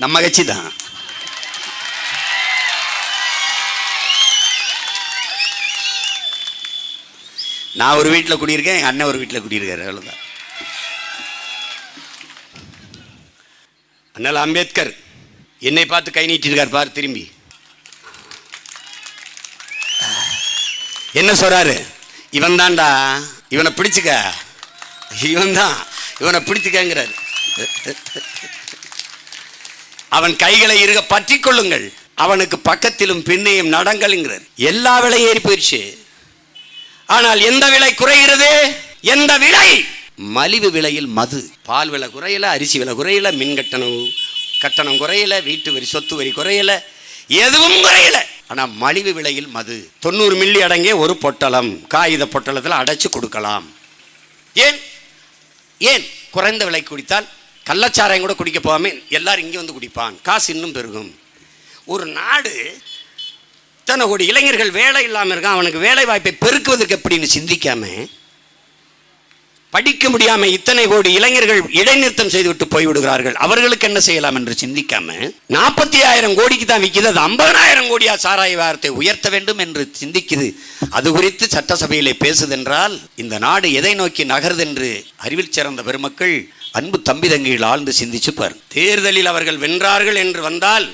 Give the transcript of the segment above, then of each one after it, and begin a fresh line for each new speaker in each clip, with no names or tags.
நம்ம கட்சி தான் நான் ஒரு வீட்டில் குடியிருக்கேன் எங்கள் அண்ணன் ஒரு வீட்டில் குடியிருக்காரு அவ்வளோதான் அண்ணல் அம்பேத்கர் என்னை பார்த்து கை நீட்டிருக்கார் பார் திரும்பி என்ன சொல்றாரு இவன் தான்டா இவனை பிடிச்சிக்க இவன் தான் இவனை பிடிச்சிக்கங்கிறாரு அவன் கைகளை இருக பற்றி கொள்ளுங்கள். அவனுக்கு பக்கத்திலும் பின்னையும் நடங்கள்ங்கிறார். எல்லா விலை ஏறி போயிடுச்சு ஆனால் எந்த விலை குறைகிறது? எந்த விலை? மலிவு விலையில் மது. பால் விலை குறையல அரிசி விலை குறையல மின் கட்டணம் கட்டணம் குறையல வீட்டு வரி சொத்து வரி குறையல எதுவும் குறையல. ஆனால் மலிவு விலையில் மது. தொண்ணூறு மில்லி அடங்கிய ஒரு பொட்டலம். காகித பொட்டலத்தில் அடைச்சு கொடுக்கலாம். ஏன்? ஏன்? குறைந்த விலை குடித்தால் கள்ளச்சாராயம் கூட குடிக்க போகாமல் எல்லாரும் இங்கே வந்து குடிப்பான். காசு இன்னும் பெருகும். ஒரு நாடு இத்தனை கோடி இளைஞர்கள் வேலை இல்லாமல் இருக்கான். அவனுக்கு வேலை வாய்ப்பை பெருக்குவதற்கு எப்படின்னு சிந்திக்காம படிக்க முடியாமல் இத்தனை கோடி இளைஞர்கள் இடைநிறுத்தம் செய்துவிட்டு போய்விடுகிறார்கள். அவர்களுக்கு என்ன செய்யலாம் என்று சிந்திக்காம நாற்பத்தி ஆயிரம் கோடிக்கு தான் விற்கிது. அது ஐம்பதனாயிரம் கோடியா சாராய வாரத்தை உயர்த்த வேண்டும் என்று சிந்திக்குது. அது குறித்து சட்டசபையிலே பேசுதென்றால் இந்த நாடு எதை நோக்கி நகருதென்று அறிவில் சிறந்த பெருமக்கள் அன்பு தம்பி தங்கிகள் ஆழ்ந்து சிந்திச்சு பாருங்க. தேர்தலில் அவர்கள் வென்றார்கள் என்று வந்தால்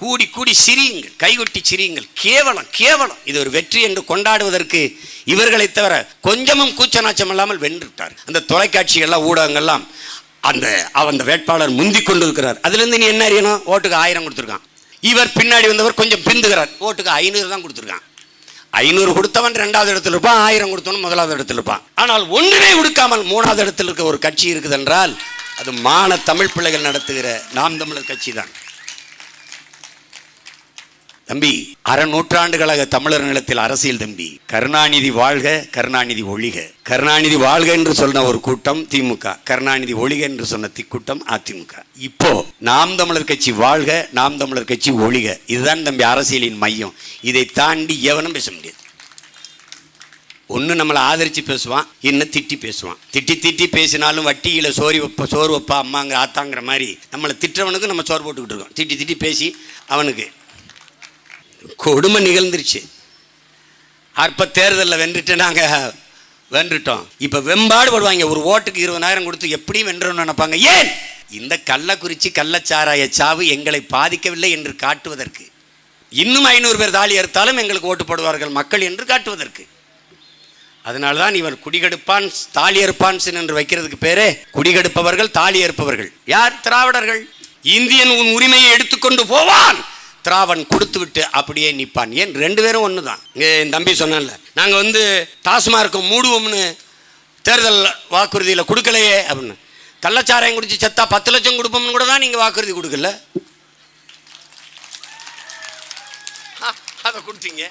கூடி கூடி சிரியுங்கள் கைகொட்டி சிரியுங்கள். கேவலம் கேவலம். இது ஒரு வெற்றி என்று கொண்டாடுவதற்கு இவர்களை தவிர கொஞ்சமும் கூச்சநாச்சம் இல்லாமல் வென்றுட்டார். அந்த தொலைக்காட்சிகள்லாம் ஊடகங்கள்லாம் அந்த அந்த வேட்பாளர் முந்தி கொண்டு இருக்கிறார் அதுலேருந்து நீ என்ன அறியணும்? ஓட்டுக்கு ஆயிரம் கொடுத்துருக்கான். இவர் பின்னாடி வந்தவர் கொஞ்சம் பிந்துகிறார். ஓட்டுக்கு ஐநூறு தான் கொடுத்துருக்கான். ஐநூறு கொடுத்தவன் ரெண்டாவது இடத்துல இருப்பான் ஆயிரம் கொடுத்தவன் முதலாவது இடத்துல இருப்பான். ஆனால் ஒன்றுமே கொடுக்காமல் மூணாவது இடத்துல இருக்க ஒரு கட்சி இருக்குது என்றால் அது மான தமிழ் பிள்ளைகள் நடத்துகிற நாம் தமிழர் கட்சி தான் தம்பி அரை நூற்றாண்டுகளாக தமிழர் நிலத்தில் அரசியல் தம்பி. கருணாநிதி வாழ்க கருணாநிதி ஒழிக. கருணாநிதி வாழ்க என்று சொன்ன ஒரு கூட்டம் திமுக. கருணாநிதி ஒழிக என்று சொன்ன திக்கூட்டம் அதிமுக. இப்போ நாம் தமிழர் கட்சி வாழ்க நாம் தமிழர் கட்சி ஒழிக. இதுதான் தம்பி அரசியலின் மையம். இதை தாண்டி எவனும் பேச முடியாது. ஒன்று நம்மளை ஆதரித்து பேசுவான் இன்னும் திட்டி பேசுவான். திட்டி திட்டி பேசினாலும் வட்டியில் சோறு வைப்ப சோறு வைப்பா அம்மாங்கிற ஆத்தாங்கிற மாதிரி நம்மளை திட்டுறவனுக்கு நம்ம சோறு போட்டுக்கிட்டு இருக்கோம். திட்டி திட்டி பேசி அவனுக்கு. கொடுமை நிகழ்ந்துருச்சு. அற்ப தேர்தலில் வென்றுட்டு நாங்கள் வென்றுட்டோம். இப்போ வெம்பாடு படுவாங்க. ஒரு ஓட்டுக்கு இருபதாயிரம் கொடுத்து எப்படியும் வென்றோம்னு நினைப்பாங்க. ஏன்? இந்த கள்ளக்குறிச்சி கள்ளச்சாராய சாவு எங்களை பாதிக்கவில்லை என்று காட்டுவதற்கு. இன்னும் ஐநூறு பேர் தாலி அறுத்தாலும் எங்களுக்கு ஓட்டு போடுவார்கள் மக்கள் என்று காட்டுவதற்கு. அதனால தான் இவர் குடிகெடுப்பான் தாலி அறுப்பான் என்று வைக்கிறதுக்கு பேரே குடிகெடுப்பவர்கள் தாலி அறுப்பவர்கள் யார்? திராவிடர்கள். இந்தியன் உன் உரிமையை எடுத்துக்கொண்டு போவான். திராவன் கொடுத்து விட்டு அப்படியே நிற்பான். ஏன்? ரெண்டு பேரும் ஒன்று தான் இங்கே என் தம்பி சொன்னால நாங்கள் வந்து டாஸ்மார்க்கை மூடுவோம்னு தேர்தல் வாக்குறுதியில் கொடுக்கலையே அப்படின்னு. கள்ளச்சாராயம் குடிச்சு செத்தா பத்து லட்சம் கொடுப்போம்னு கூட தான் நீங்கள் வாக்குறுதி கொடுக்கல. அதை கொடுத்தீங்க.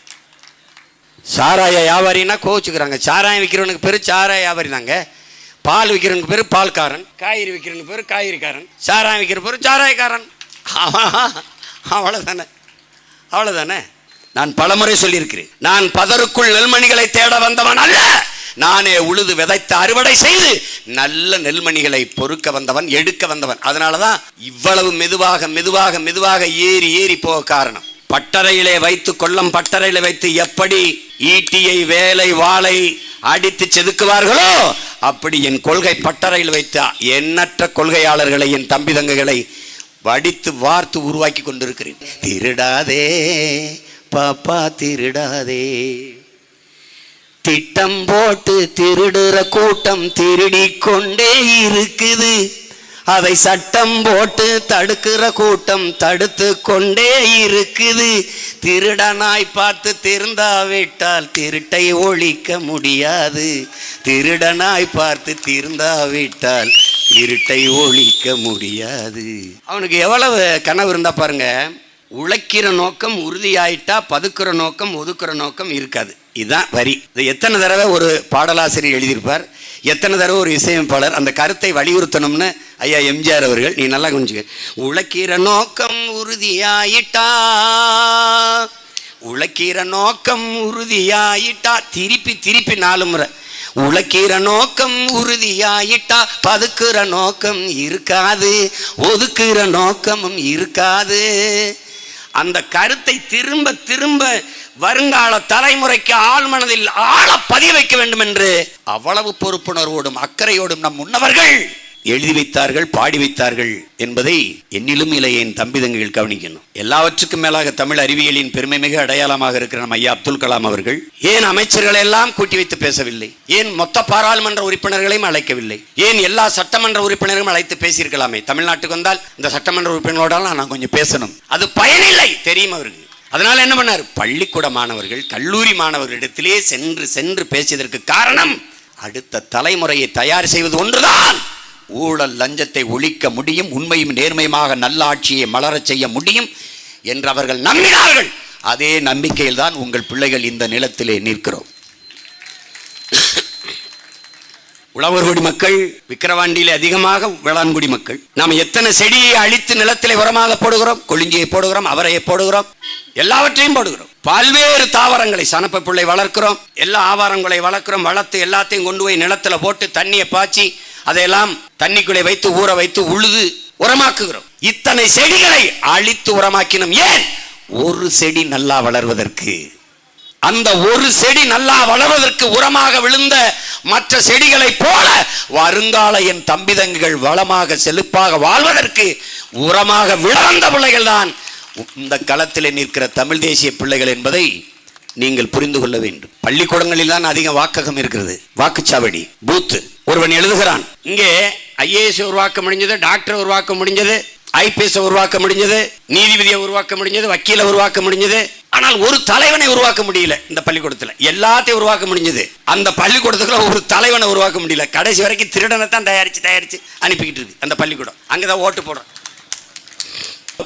சாராய வியாபாரின்னா கோவிச்சுக்கிறாங்க. சாராயம் விற்கிறவனுக்கு பேர் சாராய வியாபாரி தாங்க பால் விற்கிறவனுக்கு பேர் பால்காரன் காய்கறி விற்கிறவனுக்கு பேர் காய்கறிக்காரன் சாராயம் விற்கிற பேர் சாராயக்காரன். அவ்வளோதானே அவ்வளோதானே நான் பலமுறை சொல்லியிருக்கிறேன். நான் பதருக்குள் நெல்மணிகளை தேட வந்தவன் அல்ல. நானே உழுது விதைத்து அறுவடை செய்து நல்ல நெல்மணிகளை பொறுக்க வந்தவன் எடுக்க வந்தவன். அதனால தான் இவ்வளவு மெதுவாக மெதுவாக மெதுவாக ஏறி ஏறி போக காரணம். பட்டறையிலே வைத்து கொல்லம் பட்டறையிலே வைத்து எப்படி ஈட்டியை வேலை வாளை அடித்து செதுக்குவார்களோ அப்படி என் கொள்கை பட்டறையில் வைத்த எண்ணற்ற கொள்கையாளர்களை என் தம்பி தங்கைகளை வடித்து வார்த்து உருவாக்கி கொண்டிருக்கிறேன். திருடாதே பாப்பா திருடாதே. திட்டம் போட்டு திருடுற கூட்டம் திருடி கொண்டே இருக்குது. அதை சட்டம் போட்டு தடுக்கிற கூட்டம் தடுத்து கொண்டே இருக்குது. திருடனாய் பார்த்து திருந்தாவிட்டால் திருட்டை ஒழிக்க முடியாது. திருடனாய் பார்த்து திருந்தாவிட்டால் இருட்டை ஒழிக்க முடியாது. அவனுக்கு எவ்வளவு கனவு இருந்தா பாருங்க உழைக்கிற நோக்கம் உறுதியாயிட்டா பதுக்கிற நோக்கம் ஒதுக்குற நோக்கம் இருக்காது. இதுதான் வரி. இது எத்தனை தடவை ஒரு பாடலாசிரியர் எழுதியிருப்பார்? எத்தனை தடவை ஒரு இசையமைப்பாளர் அந்த கருத்தை வலியுறுத்தணும்னு ஐயா எம்ஜிஆர் அவர்கள் நீ நல்லா கொஞ்சம் உழைக்கிற நோக்கம் உறுதியாயிட்டா? உழைக்கிற நோக்கம் உறுதியாயிட்டா? திருப்பி திருப்பி நாலு முறை. உழைக்கிற நோக்கம் உறுதியாயிட்டா? பதுக்குற நோக்கம் இருக்காது. ஒதுக்குற நோக்கமும் இருக்காது. அந்த கருத்தை திரும்ப திரும்ப வருங்கால தலைமுறைக்கு ஆழ்மனதில் ஆழ பதிய வைக்க வேண்டும் என்று அவ்வளவு பொறுப்புணர்வோடும் அக்கறையோடும் நம் முன்னவர்கள் எழுதி வைத்தார்கள் பாடி வைத்தார்கள் என்பதை என்னிலும் இல்லை என் தம்பி தங்கைகள் கவனிக்கணும். எல்லாவற்றுக்கும் மேலாக தமிழ் அறிவியலின் பெருமை மிக அடையாளமாக இருக்கிற நம்ம ஐயா அப்துல் கலாம் அவர்கள் ஏன் அமைச்சர்களை எல்லாம் கூட்டி வைத்து பேசவில்லை? ஏன் மொத்த பாராளுமன்ற உறுப்பினர்களையும் அழைக்கவில்லை? ஏன் எல்லா சட்டமன்ற உறுப்பினரும் அழைத்து பேசியிருக்கலாமே? தமிழ்நாட்டுக்கு வந்தால் இந்த சட்டமன்ற உறுப்பினரோட நான் கொஞ்சம் பேசணும். அது பயனில்லை தெரியும் அவருக்கு. அதனால் என்ன பண்ணார்? பள்ளிக்கூட மாணவர்கள் கல்லூரி மாணவர்களிடத்திலே சென்று சென்று பேசியதற்கு காரணம் அடுத்த தலைமுறையை தயார் செய்வது ஒன்றுதான். ஊழல் லஞ்சத்தை ஒழிக்க முடியும் உண்மையும் நேர்மையுமாக நல்லாட்சியை மலரச் செய்ய முடியும் என்று அவர்கள் நம்பினார்கள். அதே நம்பிக்கையில் தான் உங்கள் பிள்ளைகள் இந்த நிலத்திலே நிற்கிறோம். உழவர்குடி மக்கள் விக்கிரவாண்டியிலே அதிகமாக வேளாண்குடி மக்கள். நாம் எத்தனை செடியை அழித்து நிலத்திலே உரமாக போடுகிறோம் கொளிஞ்சியை போடுகிறோம் அவரையை போடுகிறோம் எல்லாவற்றையும் போடுகிறோம். பல்வேறு தாவரங்களை சனப்ப பிள்ளை வளர்க்கிறோம் எல்லா ஆவாரங்களை வளர்க்கிறோம் வளர்த்து எல்லாத்தையும் கொண்டு போய் நிலத்துல போட்டு தண்ணியை பாய்ச்சி அதையெல்லாம் தண்ணிக்குள்ளே வைத்து ஊற வைத்து உழுது உரமாக்குகிறோம். இத்தனை செடிகளை அழித்து உரமாக்கினோம். ஏன்? ஒரு செடி நல்லா வளர்வதற்கு அந்த ஒரு செடி நல்லா வளர்வதற்கு உரமாக விழுந்த மற்ற செடிகளைப் போல வருங்கால என் தம்பிதங்குகள் வளமாக செழிப்பாக வாழ்வதற்கு உரமாக விளர்ந்த பிள்ளைகள் தான் இந்த களத்தில் நிற்கிற தமிழ் தேசிய பிள்ளைகள் என்பதை நீங்கள் புரிந்து கொள்ள வேண்டும். பள்ளிக்கூடங்களில் தான் அதிக வாக்ககம் இருக்கிறது. வாக்குச்சாவடி பூத்து. ஒருவன் எழுதுகிறான் இங்கே ஐஏஎஸ் உருவாக்க முடிஞ்சது டாக்டர் உருவாக்க முடிஞ்சது ஐபிஎஸ் உருவாக்க முடிஞ்சது நீதிபதியை உருவாக்க முடிஞ்சது வக்கீலை உருவாக்க முடிஞ்சது. ஆனால் ஒரு தலைவனை உருவாக்க முடியல இந்த பள்ளிக்கூடத்துல. எல்லாத்தையும் உருவாக்க முடிஞ்சது. அந்த பள்ளிக்கூடத்துக்குள்ள ஒரு தலைவனை உருவாக்க முடியல. கடைசி வரைக்கும் திருடனை தான் தயாரிச்சு தயாரிச்சு அனுப்பிக்கிட்டு இருக்கு அந்த பள்ளிக்கூடம். அங்கதான் ஓட்டு போடுறோம்.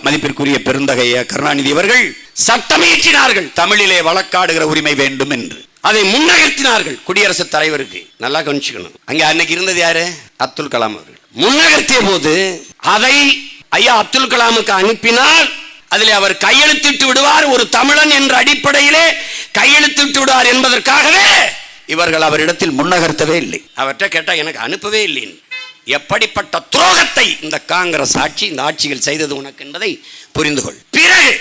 மதிப்பிற்குரிய பெருந்தகைய கருணாநிதி அவர்கள் சட்டமியற்றினார்கள் தமிழிலே வழக்காடுகிற உரிமை வேண்டும் என்று. அதை முன்னகர்த்தினார்கள் குடியரசுத் தலைவருக்கு. நல்லா கவனிச்சுக்கணும். அங்க அன்னைக்கு இருந்தது யாரு? அப்துல் கலாம் அவர்கள். முன்னகர்த்திய போது அதை ஐயா அப்துல் கலாமுக்கு அனுப்பினால் அதில் அவர் கையெழுத்திட்டு விடுவார். ஒரு தமிழன் என்ற அடிப்படையிலே கையெழுத்திட்டு விடுவார் என்பதற்காகவே இவர்கள் அவரிடத்தில் முன்னகர்த்தவே இல்லை. அவர்கிட்ட கேட்டால் எனக்கு அனுப்பவே இல்லை எப்படிப்பட்ட துரோகத்தை இந்த காங்கிரஸ் ஆட்சி இந்த ஆட்சிகள் செய்தது உனக்கு என்பதை புரிந்து கொள் பிறகு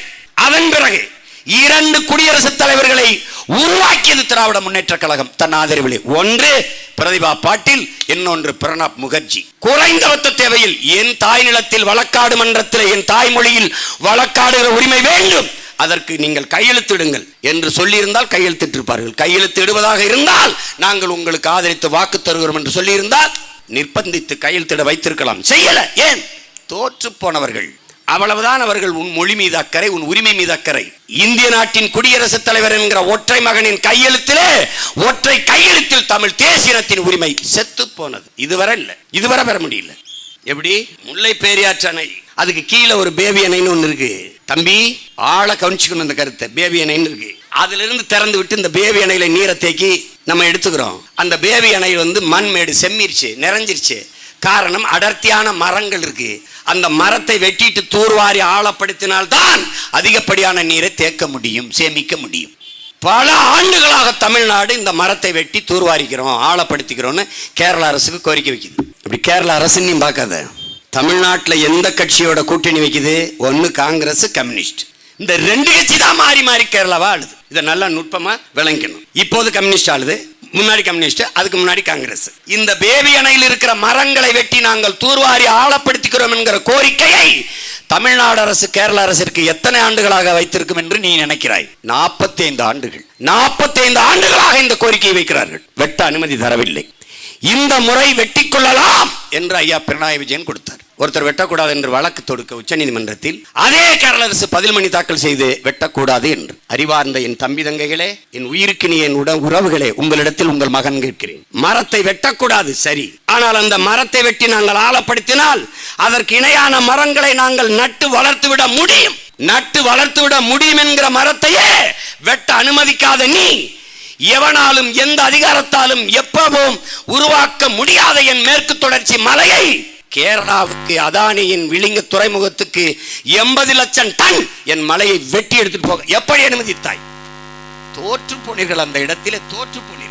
அதன் பிறகு இரண்டு குடியரசுத் தலைவர்களை உருவாக்கியது திராவிட முன்னேற்ற கழகம். தன் ஆதரவிலே. ஒன்று பிரதிபா பாட்டீல் இன்னொன்று பிரணாப் முகர்ஜி. குறைந்தபட்ச தேவையில் என் தாய் நிலத்தில் வழக்காடு மன்றத்தில் என் தாய்மொழியில் வழக்காடுகிற உரிமை வேண்டும். அதற்கு நீங்கள் கையெழுத்திடுங்கள் என்று சொல்லியிருந்தால் கையெழுத்திட்டிருப்பார்கள் கையெழுத்திடுவதாக இருந்தால் நாங்கள் உங்களுக்கு ஆதரித்து வாக்கு தருகிறோம் என்று சொல்லியிருந்தால் நிர்பந்தித்து கையெழுத்திட வைத்திருக்கலாம். செய்யல. ஏன்? தோற்று போனவர்கள். அவ்வளவுதான் அவர்கள் உன் மொழி மீது அக்கறை உன் உரிமை மீது அக்கறை. இந்திய நாட்டின் குடியரசுத் தலைவர் என்கிற ஒற்றை மகனின் கையெழுத்திலே ஒற்றை கையெழுத்தில் தமிழ் தேசியனத்தின் உரிமை செத்து போனது. இதுவரை இல்லை. இதுவரை பெற முடியல. எப்படி? முல்லை பேரியாற்று அணை. அதுக்கு கீழே ஒரு பேபி அணைன்னு ஒண்ணு இருக்கு. தம்பி ஆழ கவனிச்சுக்கணும் அந்த கருத்தை. பேபி அணைன்னு இருக்கு. அதுல இருந்து திறந்து விட்டு இந்த பேபி அணையில நீரை தேக்கி நம்ம எடுத்துக்கிறோம். அந்த பேபி அணை வந்து மண் மேடு செம்மிருச்சு நிறைஞ்சிருச்சு. காரணம் அடர்த்தியான மரங்கள் இருக்கு. அந்த மரத்தை வெட்டிட்டு தூர்வாரி ஆழப்படுத்தினால்தான் அதிகப்படியான நீரை தேக்க முடியும் சேமிக்க முடியும். பல ஆண்டுகளாக தமிழ்நாடு இந்த மரத்தை வெட்டி தூர்வாரிக்கிறோம் ஆழப்படுத்திக்கிறோம்னு கேரள அரசுக்கு கோரிக்கை வைக்குது. அப்படி கேரள அரசு நீ பார்க்காத. தமிழ்நாட்டில் எந்த கட்சியோட கூட்டணி வைக்குது? ஒன்று காங்கிரஸ் கம்யூனிஸ்ட். இந்த ரெண்டு கட்சி தான் மாறி மாறி கேரளாவா ஆளுது. இதை நல்லா நுட்பமாக விளங்கணும். இப்போது கம்யூனிஸ்ட் ஆளுது. முன்னாடி கம்யூனிஸ்ட் அதுக்கு முன்னாடி காங்கிரஸ். இந்த பேபி அணையில் இருக்கிற மரங்களை வெட்டி நாங்கள் தூர்வாரி ஆழப்படுத்திக்கிறோம் என்கிற கோரிக்கையை தமிழ்நாடு அரசு கேரள அரசிற்கு எத்தனை ஆண்டுகளாக வைத்திருக்கும் என்று நீ நினைக்கிறாய்? நாற்பத்தி ஐந்து ஆண்டுகள். நாற்பத்தி ஐந்து ஆண்டுகளாக இந்த கோரிக்கையை வைக்கிறார்கள். வெட்ட அனுமதி தரவில்லை. இந்த முறை வெட்டி கொள்ளலாம் என்று ஐயா பினராயி விஜயன் கொடுத்தார். ஒருத்தர் வெட்டக்கூடாது என்று வழக்கு தொடுக்க உச்சநீதிமன்றத்தில் அதே கேரள அரசு பதில் மணி தாக்கல் செய்து வெட்டக்கூடாது என்று. அறிவார்ந்த என் தம்பி தங்கைகளே என் உயிருக்கு நீ என் உட உறவுகளே உங்களிடத்தில் உங்கள் மகன் கேட்கிறேன். மரத்தை வெட்டக்கூடாது சரி. ஆனால் அந்த மரத்தை வெட்டி நாங்கள் ஆழப்படுத்தினால் அதற்கு இணையான மரங்களை நாங்கள் நட்டு வளர்த்து விட முடியும். நட்டு வளர்த்து விட முடியும் என்கிற மரத்தையே வெட்ட அனுமதிக்காத நீ எவனாலும் எந்த அதிகாரத்தாலும் எப்பவும் உருவாக்க முடியாத என் மேற்கு தொடர்ச்சி மலையை கேரளாவுக்கு அதானியின் விளிங்க துறைமுகத்துக்கு எண்பது லட்சம் டன் என் மலையை வெட்டி எடுத்துட்டு போக எப்படி அனுமதித்தாய்? தோற்று போனீர்கள் அந்த இடத்திலே தோற்று போனீர்கள்.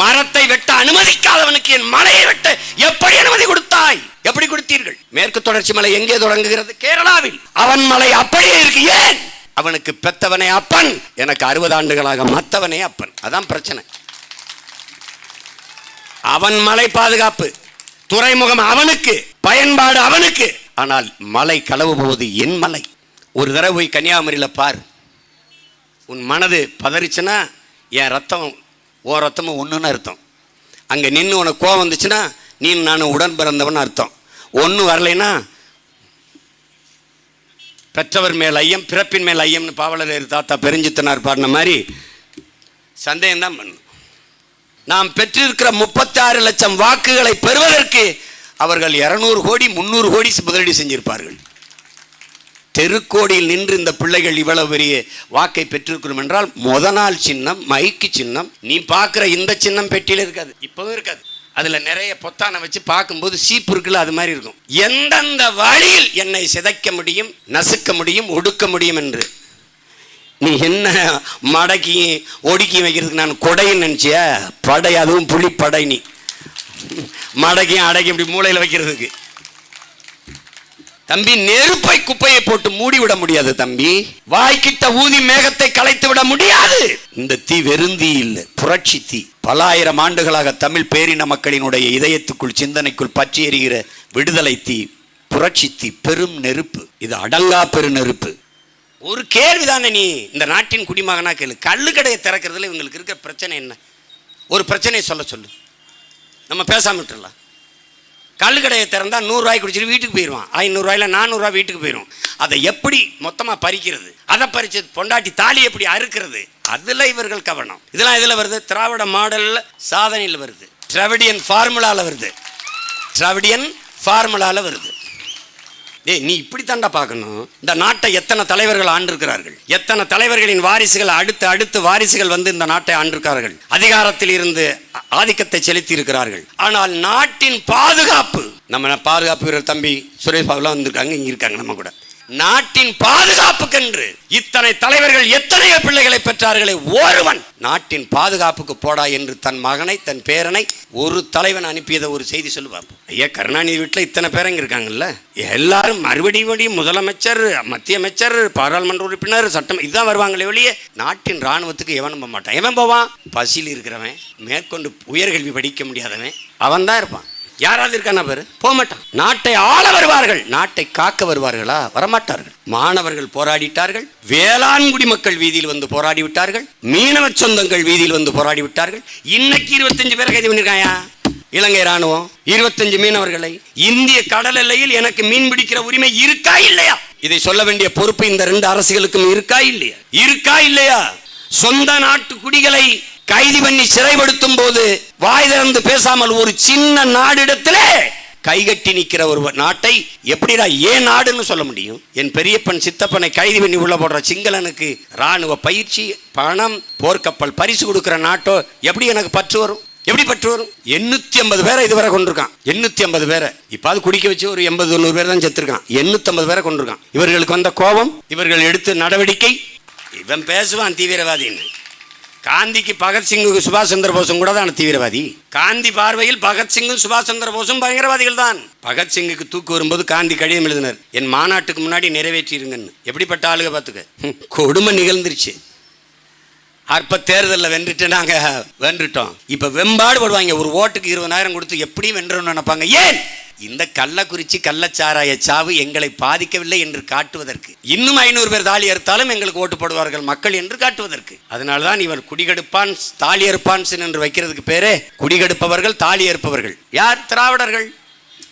மரத்தை வெட்ட அனுமதிக்காதவனுக்கு என் மலையை வெட்ட எப்படி அனுமதி கொடுத்தாய்? எப்படி கொடுத்தீர்கள்? மேற்கு தொடர்ச்சி மலை எங்கே தொடங்குகிறது? கேரளாவில். அவன் மலை அப்படியே இருக்கு ஏன்? அவனுக்கு பெத்தவனே அப்பன் எனக்கு அறுபது ஆண்டுகளாக மத்தவனே அப்பன். அதான் பிரச்சனை. அவன் மலை பாதுகாப்பு துறைமுகம் அவனுக்கு பயன்பாடு அவனுக்கு. ஆனால் மலை களவு போவது என் மலை. ஒரு தடவை போய் கன்னியாகுமரியில் பார். உன் மனது பதறிச்சுன்னா என் ரத்தம் ஓ ரத்தமும் ஒன்றுன்னு அர்த்தம். அங்கே நின்று உனக்கு கோவம் வந்துச்சுன்னா நீ நான் உடன் பிறந்தவன் அர்த்தம். ஒன்றும் வரலைன்னா பெற்றவர் மேல் ஐயம் பிறப்பின் மேல் ஐயம்னு பாவலர் தாத்தா பெருஞ்சித்தனார் பாடின மாதிரி சந்தேகம் தான் பண்ணும். நாம் பெற்றிருக்கிற முப்பத்தாறு லட்சம் வாக்குகளை பெறுவதற்கு அவர்கள் இருநூறு கோடி முந்நூறு கோடி முதலீடு செஞ்சிருப்பார்கள். தெருக்கோடியில் நின்று இந்த பிள்ளைகள் இவ்வளவு பெரிய வாக்கை பெற்றிருக்கிறோம் என்றால் முத நாள் சின்னம் மைக்கு சின்னம். நீ பார்க்குற இந்த சின்னம் பெட்டியில் இருக்காது. இப்போவும் இருக்காது. அதில் நிறைய பொத்தானை வச்சு பார்க்கும்போது சீப்பு இருக்குல்ல அது மாதிரி இருக்கும். எந்தெந்த வழியில் என்னை சிதைக்க முடியும் நசுக்க முடியும் ஒடுக்க முடியும் என்று. நீ என்ன மடக்கி ஒடுக்கி வைக்கிறதுக்கு நான் கொடைன்னு நினச்சிய? படை அதுவும் புலிப்படை நீ. மடக்கியும் அடக்கி இப்படி மூளையில் வைக்கிறதுக்கு. தம்பி நெருப்பை குப்பையை போட்டு மூடி விட முடியாது தம்பி. வாய்க்கிட்ட ஊதி மேகத்தை கலைத்து விட முடியாது. இந்த தீ வெறுந்தி இல்லை புரட்சி தீ. பல ஆயிரம் ஆண்டுகளாக தமிழ் பேரின மக்களினுடைய இதயத்துக்குள் சிந்தனைக்குள் பற்றி எறிகிற விடுதலை தீ புரட்சி தீ பெரும் நெருப்பு. இது அடங்கா பெரு நெருப்பு ஒரு கேள்விதானே நீ இந்த நாட்டின் குடிமகனாக கேளு. கள்ளு கடையை திறக்கிறதுல இவங்களுக்கு இருக்கிற பிரச்சனை என்ன? ஒரு பிரச்சனையை சொல்ல சொல்லு. நம்ம பேசாமல் விட்டுறலாம். கள்ளு கடையை திறந்தா நூறுரூவாய்க்கு குடிச்சிட்டு வீட்டுக்கு போயிடுவான் ஐநூறுரூவாயில நானூறுரூவா வீட்டுக்கு போயிடும் அதை எப்படி மொத்தமாக பறிக்கிறது? அதை பறிச்சு பொண்டாட்டி தாலி எப்படி அறுக்கிறது? அதில் இவர்கள் கவனம். இதெல்லாம் இதில் வருது? திராவிட மாடலில் சாதனையில் வருது. திராவிடியன் ஃபார்முலாவில் வருது. திராவிடியன் ஃபார்முலாவில் வருது. ஏய் நீ இப்படி தாண்டா பார்க்கணும். இந்த நாட்டை எத்தனை தலைவர்கள் ஆண்டிருக்கிறார்கள்? எத்தனை தலைவர்களின் வாரிசுகள் அடுத்து அடுத்து வாரிசுகள் வந்து இந்த நாட்டை ஆண்டிருக்கிறார்கள் அதிகாரத்தில் இருந்து ஆதிக்கத்தை செலுத்தி இருக்கிறார்கள் ஆனால் நாட்டின் பாதுகாப்பு நம்ம பாதுகாப்பு வீரர் தம்பி சுரேஷ் பாபுலாம் வந்திருக்காங்க இங்கே இருக்காங்க நம்ம கூட. நாட்டின் பாதுகாப்புக்கென்று இத்தனை தலைவர்கள் எத்தனையோ பிள்ளைகளை பெற்றார்களே ஒருவன். நாட்டின் பாதுகாப்புக்கு போடா என்று தன் மகனை தன் பேரனை ஒரு தலைவன் அனுப்பியதை ஒரு செய்தி சொல்லு பார்ப்போம் ஐயா கருணாநிதி வீட்டில் இத்தனை பேரங்க இருக்காங்கல்ல? எல்லாரும் மறுபடியும் மறுபடியும் முதலமைச்சர் மத்திய அமைச்சர் பாராளுமன்ற உறுப்பினர் சட்டம் இதுதான் வருவாங்களே ஒழிய நாட்டின் ராணுவத்துக்கு எவனும் போக மாட்டான்? எவன் போவான்? பசியில் இருக்கிறவன் மேற்கொண்டு உயர்கல்வி படிக்க முடியாதவன் அவன் தான் இருப்பான். யாராவது இருக்கானா பேரு போக மாட்டான். நாட்டை ஆள வருவார்கள். நாட்டை காக்க வருவார்களா? வரமாட்டார்கள். மாணவர்கள் போராடிட்டார்கள் வேளாண்குடி மக்கள் வீதியில் வந்து போராடி விட்டார்கள் மீனவ சொந்தங்கள் வீதியில் வந்து போராடி விட்டார்கள் இன்னைக்கு இருபத்தஞ்சு பேரை கைது பண்ணிருக்காயா? இலங்கை ராணுவம் இருபத்தஞ்சு மீனவர்களை. இந்திய கடல் எல்லையில் எனக்கு மீன் பிடிக்கிற உரிமை இருக்கா இல்லையா? இதை சொல்ல வேண்டிய பொறுப்பு இந்த ரெண்டு அரசுகளுக்கும் இருக்கா இல்லையா? இருக்கா இல்லையா? சொந்த நாட்டு குடிகளை கைதி பண்ணி சிறைப்படுத்தும் போது வாய் திறந்து பேசாமல் ஒரு சின்ன நாடிடத்திலே கைகட்டி நிற்கிற ஒரு நாட்டை எப்படிடா ஏன் நாடுன்னு சொல்ல முடியும்? என் பெரியப்பன் சித்தப்பனை கைது பண்ணி உள்ள போடுற சிங்களனுக்கு ராணுவ பயிற்சி பணம் போர்க்கப்பல் பரிசு கொடுக்கிற நாட்டோ எப்படி எனக்கு பற்று வரும்? எப்படி பற்று வரும்? எண்ணூத்தி ஐம்பது பேரை இதுவரை கொண்டிருக்கான். எண்ணூத்தி ஐம்பது பேரை. இப்பாவது குடிக்க வச்சு ஒரு எண்பது தொண்ணூறு பேர் தான் செத்துருக்கான். எண்ணூத்தி ஐம்பது பேரை கொண்டிருக்கான். இவர்களுக்கு வந்த கோபம் இவர்கள் எடுத்த நடவடிக்கை இவன் பேசுவான் தீவிரவாதின்னு. காந்திக்கு பகத்சிங்குக்கு சுபாஷ் சந்திர போஸும் கூட தான் தீவிரவாதி. காந்தி பார்வையில் பகத்சிங்கும் சுபாஷ் சந்திர போஸும் பயங்கரவாதிகள் தான். பகத்சிங்குக்கு தூக்கு வரும்போது காந்தி கடிதம் எழுதினர். என் மாநாட்டுக்கு முன்னாடி நிறைவேற்றிருங்கன்னு. எப்படிப்பட்ட ஆளுக பார்த்துக்க. கொடுமை நிகழ்ந்துருச்சு. அற்ப தேர்தலில் வென்றுட்டு நாங்க வென்றுட்டோம். இப்ப வெம்பாடு போடுவாங்க. ஒரு ஓட்டுக்கு இருபதாயிரம் கொடுத்து எப்படியும் வென்றோம்னு நினைப்பாங்க. ஏன்? இந்த கள்ளக்குறிச்சி கள்ளச்சாராய சாவு எங்களை பாதிக்கவில்லை என்று காட்டுவதற்கு. இன்னும் ஐநூறு பேர் தாலி அறுத்தாலும் எங்களுக்கு ஓட்டு போடுவார்கள் மக்கள் என்று காட்டுவதற்கு. அதனால்தான் இவர் குடிகெடுப்பான் தாலி அறுப்பான் என்று வைக்கிறதுக்கு பேரே குடிகெடுப்பவர்கள் தாலி அறுப்பவர்கள். யார்? திராவிடர்கள்.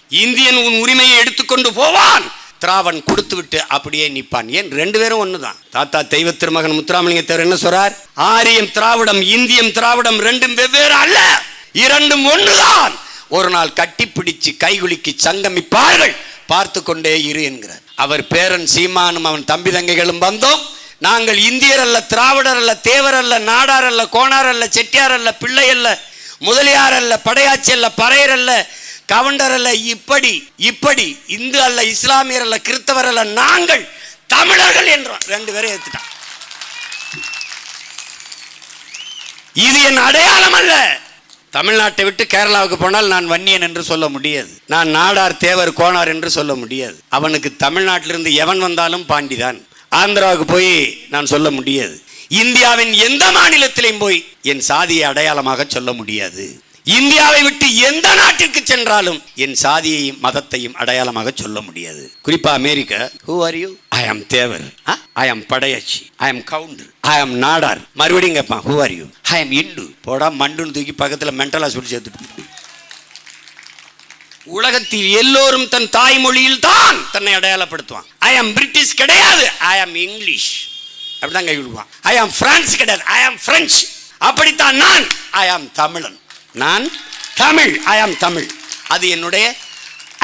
இந்தியன் உன் உரிமையை எடுத்துக்கொண்டு போவான். திராவன் கொடுத்து விட்டு அப்படியே நிற்பான். ஏன்? ரெண்டு பேரும் ஒண்ணுதான். தாத்தா தெய்வ திருமகன் முத்துராமலிங்க தேவர் என்ன சொல்றார்? ஆரியம் திராவிடம் இந்தியம் திராவிடம் ரெண்டும் வெவ்வேறு அல்ல. இரண்டும் ஒன்றுதான் ஒரு நாள் கட்டிப்பிடிச்சு கைகுலுக்கி சங்கமிப்பார்கள். பார்த்து கொண்டே இரு என்கிறார். அவர் பேரன் சீமானும் அவன் தம்பி தங்கைகளும் வந்தோம். நாங்கள் இந்தியர் அல்ல திராவிடர் அல்ல தேவர் அல்ல நாடார் அல்ல கோணார் அல்ல செட்டியார் அல்ல பிள்ளை அல்ல முதலியார் அல்ல படையாச்சி அல்ல பறையர் அல்ல கவுண்டர் அல்ல இப்படி இப்படி இந்து அல்ல இஸ்லாமியர் அல்ல கிறிஸ்தவர் அல்ல நாங்கள் தமிழர்கள் என்றோம் ரெண்டு பேரும் ஏத்துட்டான். இது என் அடையாளம் அல்ல. தமிழ்நாட்டை விட்டு கேரளாவுக்கு போனால் நான் வன்னியன் என்று சொல்ல முடியாது. நான் நாடார் தேவர் கோனார் என்று சொல்ல முடியாது. அவனுக்கு தமிழ்நாட்டிலிருந்து எவன் வந்தாலும் பாண்டிதான். ஆந்திராவுக்கு போய் நான் சொல்ல முடியாது. இந்தியாவின் எந்த மாநிலத்திலையும் போய் என் சாதியை அடையாளமாக சொல்ல முடியாது. இந்தியாவை விட்டு எந்த நாட்டிற்கு சென்றாலும் என் சாதியையும் மதத்தையும் அடையாளமாக சொல்ல முடியாது குறிப்பா America who are you I am Thevar I ஆம் படையாச்சி ஐ ஆம் கவுண்டர் ஐ ஆம் நாடார் மறுபடியும் கேட்பான் ஹூ ஆர் யூ ஐ ஆம் இந்து போடா மண்டுன்னு தூக்கி பக்கத்துல மென்டலா சொல்லி சேர்த்துட்டு உலகத்தில் எல்லோரும் தன் தாய்மொழியில் தான் தன்னை அடையாளப்படுத்துவான் ஐ ஆம் பிரிட்டிஷ் கிடையாது ஐ ஆம் இங்கிலீஷ் அப்படிதான் கை விடுவான் ஐ ஆம் பிரான்ஸ் கிடையாது ஐ ஆம் பிரெஞ்சு அப்படித்தான் நான் ஐ ஆம் தமிழன் நான் தமிழ் ஐ ஆம் தமிழ். அது என்னுடைய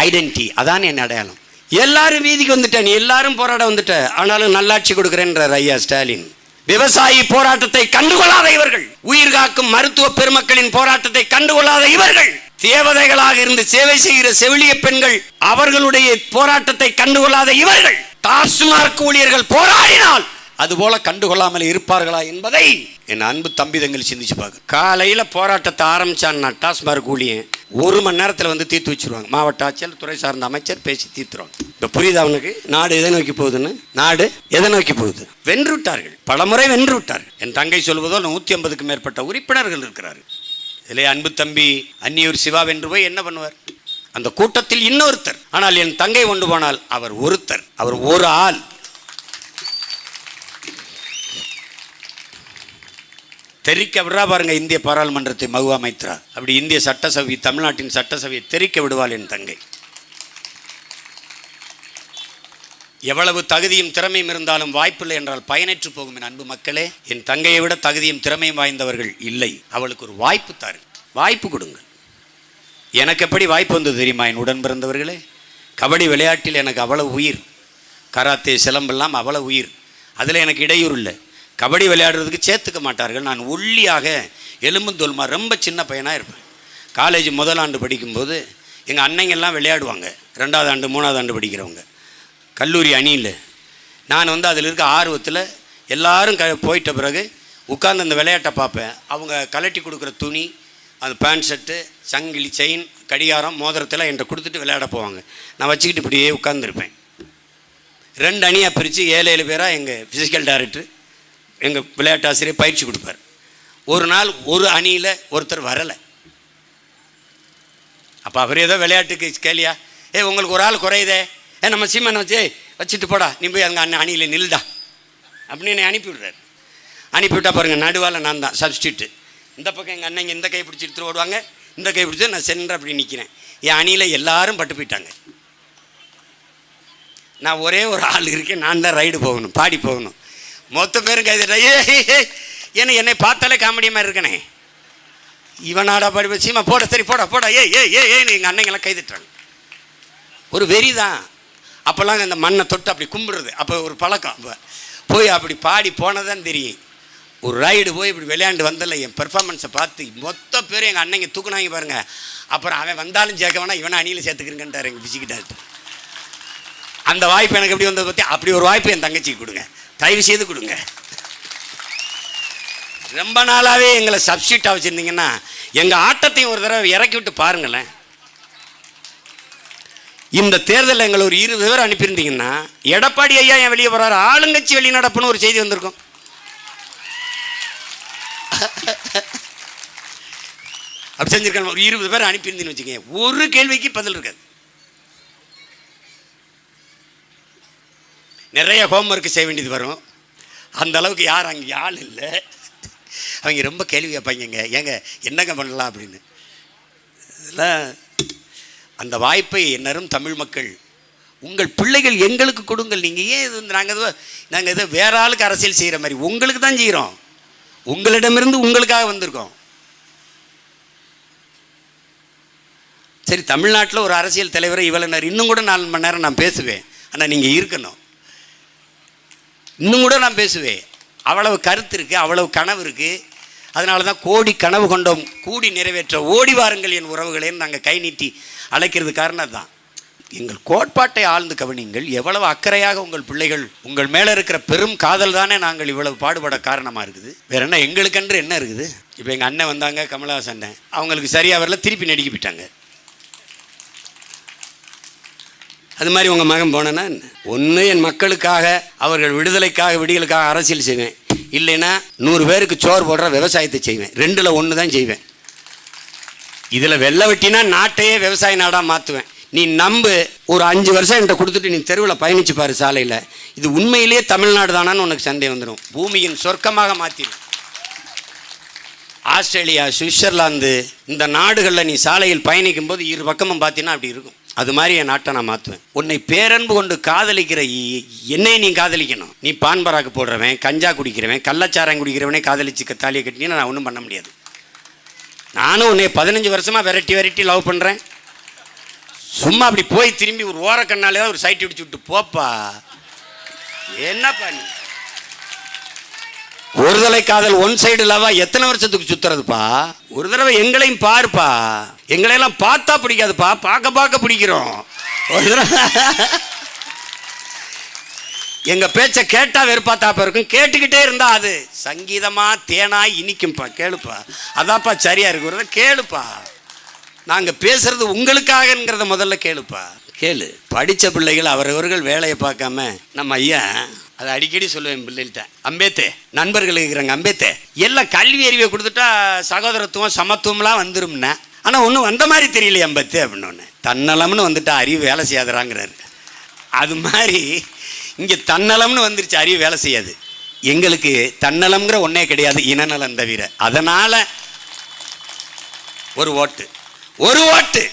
ஐடென்டி அதான் என் அடையாளம். எல்லாரும் வீதிக்கு வந்துட்டேன் எல்லாரும் போராட வந்துட்ட ஆனாலும் நல்லாட்சி கொடுக்குறேன்றார் ஐயா ஸ்டாலின். விவசாயி போராட்டத்தை கண்டுகொள்ளாத இவர்கள். உயிர் காக்கும் மருத்துவ பெருமக்களின் போராட்டத்தை கண்டுகொள்ளாத இவர்கள். தேவதைகளாக இருந்து சேவை செய்கிற செவிலிய பெண்கள் அவர்களுடைய போராட்டத்தை கண்டுகொள்ளாத இவர்கள். டாஸ்மார்க் ஊழியர்கள் போராடினால் அதுபோல கண்டுகொள்ளாமல் இருப்பார்களா என்பதை என் அன்பு தம்பிதங்கள் சிந்திச்சு பார்க்க காலையில் போராட்டத்தை ஆரம்பிச்சான்னா டாஸ்மார்க் ஊழியன். ஒரு மணி நேரத்தில் வந்து தீர்த்து வச்சிருவாங்க. மாவட்ட ஆட்சியர் துறை சார்ந்த அமைச்சர் பேசி தீர்த்துருவாங்க. இப்போ புரியுது அவனுக்கு நாடு எதை நோக்கி போகுதுன்னு? நாடு எதை நோக்கி போகுது? வென்று விட்டார்கள் பலமுறை வென்று விட்டார்கள் என் தங்கை சொல்வதோ நூற்றி ஐம்பதுக்கு மேற்பட்ட உறுப்பினர்கள் இருக்கிறார்கள். இதிலே அன்பு தம்பி அந்நியூர் சிவா வென்று போய் என்ன பண்ணுவார்? அந்த கூட்டத்தில் இன்னொருத்தர். ஆனால் என் தங்கை கொண்டு போனால் அவர் ஒருத்தர். அவர் ஒரு ஆள். தெரிக்க விடுறா பாருங்க இந்திய பாராளுமன்றத்தை மகுவா மைத்ரா அப்படி இந்திய சட்டசபை தமிழ்நாட்டின் சட்டசபையை தெரிக்க விடுவாள் என் தங்கை. எவ்வளவு தகுதியும் திறமையும் இருந்தாலும் வாய்ப்பில்லை என்றால் பயனற்று போகும் என் அன்பு மக்களே. என் தங்கையை விட தகுதியும் திறமையும் வாய்ந்தவர்கள் இல்லை. அவளுக்கு ஒரு வாய்ப்பு தாரு வாய்ப்பு கொடுங்க எனக்கு எப்படி வாய்ப்பு வந்தது தெரியுமா என் உடன் பிறந்தவர்களே? கபடி விளையாட்டில் எனக்கு அவ்வளவு உயிர். கராத்தே சிலம்பெல்லாம் அவ்வளவு உயிர். அதில் எனக்கு இடையூறு இல்லை. கபடி விளையாடுறதுக்கு சேர்த்துக்க மாட்டார்கள். நான் ஒல்லியாக எலும்புந்தோல்மா ரொம்ப சின்ன பையனாக இருப்பேன். காலேஜ் முதல் ஆண்டு படிக்கும்போது எங்கள் அன்னைங்கெல்லாம் விளையாடுவாங்க. ரெண்டாவது ஆண்டு மூணாவது ஆண்டு படிக்கிறவங்க. கல்லூரி அணியில். நான் வந்து அதில் இருக்க ஆர்வத்தில் எல்லோரும் க போயிட்ட பிறகு உட்கார்ந்து அந்த விளையாட்டை பார்ப்பேன். அவங்க கலட்டி கொடுக்குற துணி அந்த பேண்ட் ஷர்ட்டு சங்கிலி செயின் கடிகாரம் மோதிரத்தில் என்கிட்ட கொடுத்துட்டு விளையாட போவாங்க. நான் வச்சுக்கிட்டு இப்படியே உட்காந்துருப்பேன் ரெண்டு அணியாக பிரித்து ஏழு ஏழு பேராக எங்கள் ஃபிசிக்கல் டைரக்டர் எங்கள் விளையாட்டு ஆசிரியர் பயிற்சி கொடுப்பார். ஒரு நாள் ஒரு அணியில் ஒருத்தர் வரலை. அப்போ அவர் ஏதோ விளையாட்டுக்கு கேளியா? ஏ உங்களுக்கு ஒரு ஆள் குறையுதே. ஏ நம்ம சீமனை வச்சு வச்சுட்டு போடா. நீ போய் அங்கே அண்ணன் அணியில் நில்டா அப்படின்னு என்னை அனுப்பிவிடுறாரு அனுப்பிவிட்டா பாருங்கள் நடுவால் நான் தான் சப்ஸ்டியூட்டு இந்த பக்கம் எங்கள் அண்ணன் இந்த கை பிடிச்சி எடுத்துட்டு ஓடுவாங்க. இந்த கை பிடிச்சி நான் சென்று அப்படி நிற்கிறேன் என் அணியில் எல்லாரும் பட்டு போயிட்டாங்க. நான் ஒரே ஒரு ஆள் இருக்கேன். நான் தான் ரைடு போகணும் பாடி போகணும். மொத்த பேரும் கைதிட்டா ஏ ஏன்னா என்னை பார்த்தாலே காமெடி மாதிரி இருக்கனே. இவனாடா பாடி சீமா போட சரி போட போடா ஏ ஏ ஏ ஏன்னு எங்கள் அண்ணங்கெல்லாம் கைதிட்டாங்க ஒரு வெறி தான். அப்போல்லாம் இந்த மண்ணை தொட்டு அப்படி கும்பிடுறது. அப்போ ஒரு பழக்கம். அப்போ போய் அப்படி பாடி போனதான் தெரியும். ஒரு ரைடு போய் இப்படி விளையாண்டு வந்தல என் பெர்ஃபார்மன்ஸை பார்த்து மொத்த பேரும் எங்கள் அண்ணங்க தூக்குனாங்க பாருங்கள் அப்புறம் அவன் வந்தாலும் சேர்க்க வேணா இவனை அணியில் சேர்த்துக்கிறேங்கன்ட்டார் எங்கள் பிசிக்கிட்டாரு அந்த வாய்ப்பு எனக்கு எப்படி வந்தது பற்றி அப்படி ஒரு வாய்ப்பு என் தங்கச்சிக்கு கொடுங்க. தயவு செய்து கொடுங்க. ரொம்ப நாளாகவே எங்களை சப்ஸ்டியூட்டாக வச்சுருந்தீங்கன்னா எங்கள் ஆட்டத்தையும் ஒரு தடவை இறக்கி விட்டு பாருங்களேன். இந்த தேர்தலில் எங்களை ஒரு இருபது பேர் அனுப்பியிருந்தீங்கன்னா எடப்பாடி ஐயா என் வெளியே வர்றாரு ஆளுங்கட்சி வெளிநடப்புன்னு ஒரு செய்தி வந்திருக்கும். அப்படி செஞ்சிருக்காங்க ஒரு இருபது பேர் அனுப்பியிருந்தீங்கன்னு வச்சுக்கோங்க. ஒரு கேள்விக்கு பதில் இருக்காது. நிறைய ஹோம்ஒர்க் செய்ய வேண்டியது வரும். அந்த அளவுக்கு யார் அங்கே ஆள் இல்லை. அவங்க ரொம்ப கேள்வி கேட்பாங்க ஏங்க என்னங்க பண்ணலாம் அப்படின்னு. இதெல்லாம் அந்த வாய்ப்பை என்னரும் தமிழ் மக்கள் உங்கள் பிள்ளைகள் எங்களுக்கு கொடுங்கள். நீங்கள் ஏன் இது வந்து நாங்கள் ஏதோ நாங்கள் ஏதோ வேற ஆளுக்கு அரசியல் செய்கிற மாதிரி உங்களுக்கு தான் செய்கிறோம் உங்களிடமிருந்து உங்களுக்காக வந்திருக்கோம். சரி தமிழ்நாட்டில் ஒரு அரசியல் தலைவரை இவ்வளோ நேரம் இன்னும் கூட நாலு மணி நேரம் நான் பேசுவேன். ஆனால் நீங்கள் இருக்கணும். இன்னும் கூட நான் பேசுவேன். அவ்வளவு கருத்து இருக்குது அவ்வளவு கனவு இருக்குது அதனால தான் கோடி கனவு கொண்டோம் கூடி நிறைவேற்ற ஓடி வாருங்கள் என் உறவுகளேன்னு நாங்கள் கை நீட்டி அழைக்கிறது காரணம் தான் எங்கள் கோட்பாட்டை ஆழ்ந்து கவனிங்கள் எவ்வளவு அக்கறையாக உங்கள் பிள்ளைகள் உங்கள் மேலே இருக்கிற பெரும் காதல் தானே நாங்கள் இவ்வளவு பாடுபட காரணமாக இருக்குது. வேற என்ன எங்களுக்கென்று என்ன இருக்குது? இப்போ எங்கள் அண்ணன் வந்தாங்க கமலஹாசன் அண்ணன். அவங்களுக்கு சரியாக வரல திருப்பி நடிக்க போயிட்டாங்க. அது மாதிரி உங்கள் மகன் போனேன்னா ஒன்று என் மக்களுக்காக அவர்கள் விடுதலைக்காக விடிகளுக்காக அரசியல் செய்வேன். இல்லைன்னா நூறு பேருக்கு சோறு போடுற விவசாயத்தை செய்வேன். ரெண்டில் ஒன்று தான் செய்வேன். இதில் வெள்ளை வெட்டினா நாட்டையே விவசாய நாடாக மாற்றுவேன் நீ நம்பு ஒரு அஞ்சு வருஷம் என்கிட்ட கொடுத்துட்டு நீ தெருவில் பயணிச்சு பாரு சாலையில். இது உண்மையிலேயே தமிழ்நாடு தானான்னு உனக்கு சந்தேகம் வந்துடும் பூமியின் சொர்க்கமாக மாற்றிடும் ஆஸ்திரேலியா சுவிட்சர்லாந்து இந்த நாடுகளில் நீ சாலையில் பயணிக்கும் போது இரு பக்கமும் பார்த்தீங்கன்னா அப்படி இருக்கும். அது மாதிரி என் நாட்டை நான் மாற்றுவேன் உன்னை பேரன்பு கொண்டு காதலிக்கிற இ- என்னை நீ காதலிக்கணும். நீ பான்பராக்கு போடுறவன் கஞ்சா குடிக்கிறவன் கள்ளச்சாரம் குடிக்கிறவனே காதலிச்சு தாலியை கட்டினீங்கன்னா நான் ஒன்றும் பண்ண முடியாது. நானும் உன்னை பதினஞ்சு வருஷமாக வெரைட்டி வெரைட்டி லவ் பண்ணுறேன் சும்மா அப்படி போய் திரும்பி ஒரு ஓரக்கண்ணாலே ஒரு சைட் அடிச்சு விட்டு போப்பா. என்னப்பா நீ? ஒரு தலை காதல் ஒன் சைடு லவா எத்தனை வருஷத்துக்கு சுத்துறதுப்பா? ஒரு தடவை எங்களையும் பாருப்பா. எங்களையெல்லாம் பார்த்தா பிடிக்காதுப்பா. பார்க்க பார்க்க பிடிக்கிறோம். ஒரு தடவை. எங்கள் பேச்சை கேட்டால் வெறுப்பாத்தாப்ப இருக்கும். கேட்டுக்கிட்டே இருந்தா அது. சங்கீதமா தேனா இனிக்கும்ப்பா. கேளுப்பா. அதான்ப்பா சரியா இருக்கிறத கேளுப்பா. நாங்கள் பேசுறது உங்களுக்காகங்கிறத முதல்ல கேளுப்பா. கேளு. படித்த பிள்ளைகள் அவரவர்கள் வேலையை பார்க்காம நம்ம ஐயா அதை அடிக்கடி சொல்லுவேன் பிள்ளைகிட்ட அம்பேத்தே நண்பர்கள் இருக்கிறாங்க அம்பேத்தே எல்லாம் கல்வி அறிவை கொடுத்துட்டா சகோதரத்துவம் சமத்துவம்லாம் வந்துரும்னா. ஆனால் ஒன்றும் வந்த மாதிரி தெரியலையே அம்பேத்தே அப்படின்னு ஒன்று தன்னலம்னு வந்துட்டா அறிவு வேலை செய்யாதுறாங்கிறாரு. அது மாதிரி இங்கே தன்னலம்னு வந்துருச்சு அறிவு வேலை செய்யாது. எங்களுக்கு தன்னலம்ங்கிற ஒன்றே கிடையாது இனநலம் தவிர. அதனால் ஒரு ஓட்டு. ஒரு ஓட்டு.